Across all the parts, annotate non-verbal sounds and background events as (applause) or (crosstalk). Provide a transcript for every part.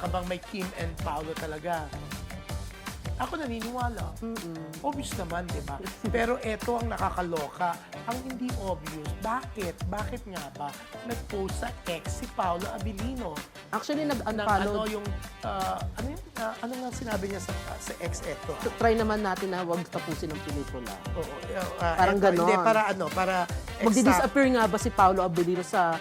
ka bang may Kim and Paolo talaga? Ako naniniwala. Obvious naman, di ba? (laughs) Pero eto ang nakakaloka. Ang hindi obvious. Bakit? Bakit nga ba? Nag-post sa ex si Paolo Abilino. Actually, Ng ano nag-unfollow. yung, ah, ano yun? Ah, ano nga sinabi niya sa, sa ex eto? Try naman natin na huwag tapusin ang pelikula. Oo, ah, Parang eto, ganon. Hindi, para ano, para Magdi-disappear nga ba si Paolo Abilino sa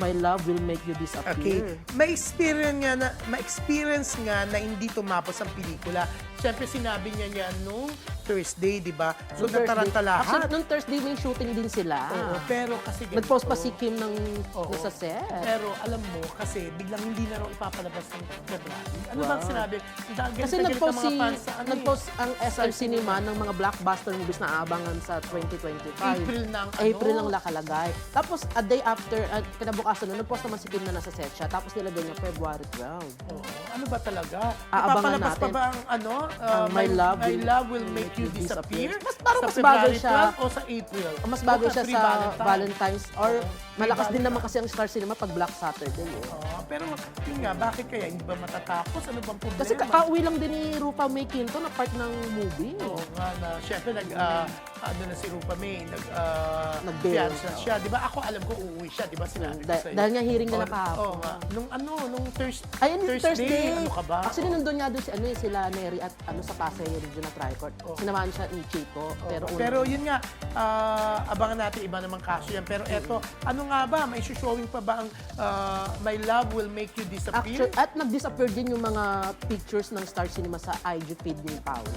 My Love Will Make You Okay. Disappear? May experience nga na may experience nga na hindi tumapos ang pelikula. Siyempre sinabi niya niya nung Thursday, 'di ba? So Nung Thursday- natarantalahan. Actually, nung Thursday may shooting din sila. Oo, pero kasi ganito. Nag-post pa si Kim ng Oo. nasa set. Pero alam mo, kasi biglang hindi na raw ipapalabas ng February. Ano bang Wow. sinabi? Dahil Kasi na nag-post, ang si, mga fans sa ano eh. nag-post ang SR Cinema ng mga blockbuster movies na aabangan sa 2025. April ng ano? April lang nakalagay. Tapos, a day after, uh, kinabukasan nun, nag-post naman si Kim na nasa set siya. Tapos nilagay niya February 12. Oo. Ano ba talaga? Aabangan Ipapalabas pa natin. ba ang ano? uh, Ang My Love My Will Love Will Make You Disappear? Mas parang sa mas February siya. 12 o sa April? Mas bagay O siya sa Valentine? Valentine's or Oo, malakas din naman kasi ang Star Cinema pag Black Saturday. Eh. Oo, pero yun nga, bakit kaya? Hindi ba matatapos? Ano bang problema? Kasi kakauwi lang din ni Rupa May Quinto na part ng movie. Oo nga na, syempre nag, ah, ano na si Rupa May, nag, uh, Nag-bail. na siya. Di ba? Ako alam ko uuwi siya, di ba? Sinabi ko Dah- sa'yo. dahil nga hearing nila Oo, kahapon. Oo nga. Nung ano, nung Thurs- Ayun, Thursday, Thursday. ano ka ba? Actually, nandun nga doon si ano, eh, sila Neri at ano sa Pasay Region at Tricord. Oo. Sinamahan siya ni Chito. Oo, Pero, pero yun nga, ah, abangan natin iba namang kaso yan. Pero eto, ano nga ba? May showing pa ba ang ah, My Love Will Make You Disappear? Actually, at nag-disappear din yung mga pictures ng Star Cinema sa IG feed ni Paolo.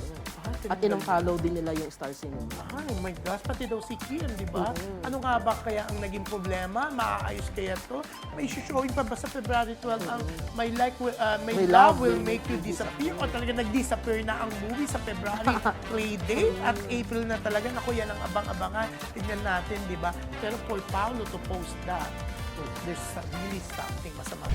Ah, At inang-follow din nila yung Star Cinema. Ay, oh my gosh, pati daw si Kim, di ba? Ano nga ba kaya ang naging problema? Maaayos kaya to? May showing pa ba sa February 12 ang My, like, Will- uh, My, My Love Will Make You Disappear? O talaga nag-disappear na ang movie sa February (laughs) Playdate at April na talaga. Naku, yan ang abang-abangan. Tignan natin, di ba? Pero Paul Paolo to post that, there's really something masama.